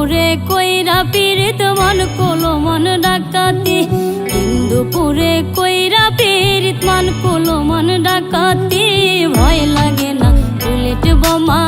পুরে কইরা পীড়িত মন, কোলো মন ডাকাতি। হিন্দুপুরে কইরা পীড়িত মন, কোলো মন ডাকাতি। ভয় লাগে না, বুলেট বোমা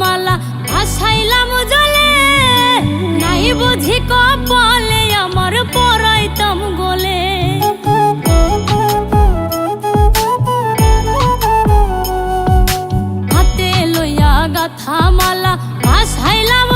মালা ভাসাইলাম জলে। নাই বুঝি কপালে আমার পরাইতাম গলে। হাতে লইয়া গাথা ভাসাইলাম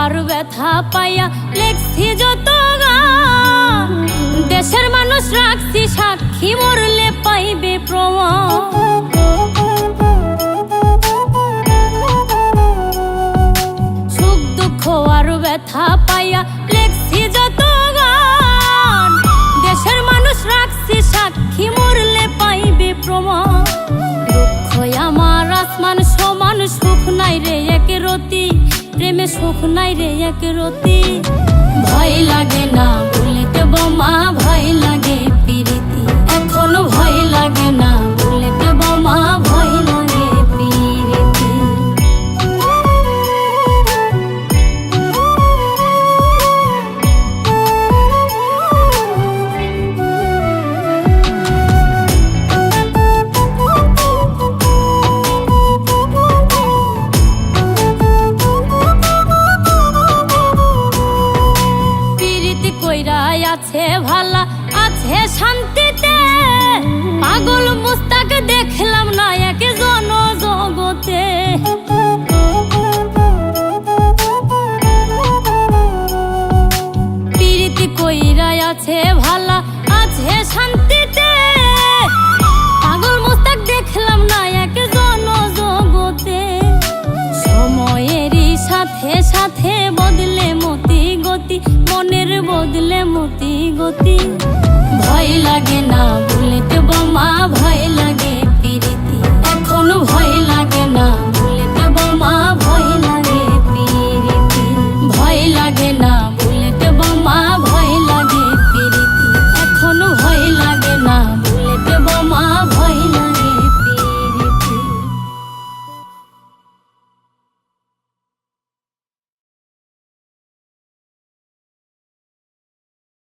আর ব্যথা পাইয়া লেখছি যত দেশের মানুষ রাখছি সাক্ষী মরলে পাইবে প্রমাণ। প্রেমে সুখ নাই রে এক রতি। ভয় লাগে না বুলেট বোমা ভয় লাগে পিরিতি। এখনও ভয় লাগে না ভালা আছে শান্তিতে। পাগল মুস্তাক দেখলাম জন জগতে কইরাই আছে ভালা আছে শান্তিতে। পাগল মুস্তাক দেখলাম না জন জগতে সময়েরই সাথে সাথে বদলে গতি মনের বদলে মতি গতি। ভয় লাগে না বুলেট বোমা ভয়